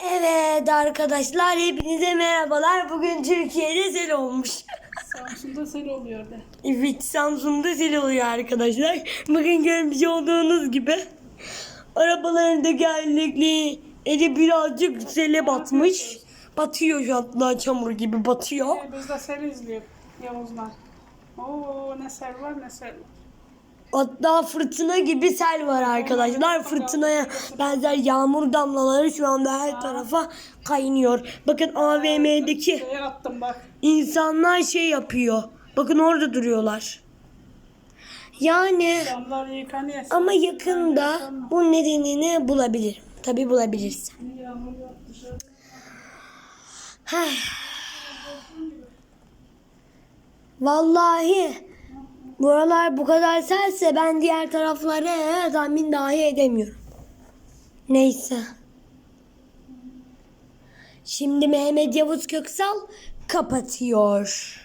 Evet arkadaşlar hepinize merhabalar. Bugün Türkiye'de sel olmuş. Samsun'da sel oluyor de. Evet Samsun'da sel oluyor arkadaşlar. Bugün görmüş olduğunuz gibi arabaların tekerlekli eli birazcık sele batmış. Batıyor şu hatta çamur gibi batıyor. Ee, Biz de sel izliyor Yavuz'la. Oo ne sel var ne sel var. Hatta fırtına gibi sel var arkadaşlar. Fırtınaya benzer yağmur damlaları şu anda her tarafa kaynıyor. Bakın AVM'deki insanlar şey yapıyor. Bakın orada duruyorlar. Yani ama yakında bu nedenini bulabilirim. Tabi bulabilirsem. Vallahi buralar bu kadar selse ben diğer tarafları tahmin dahi edemiyorum. Neyse. Şimdi Mehmet Yavuz Köksal kapatıyor.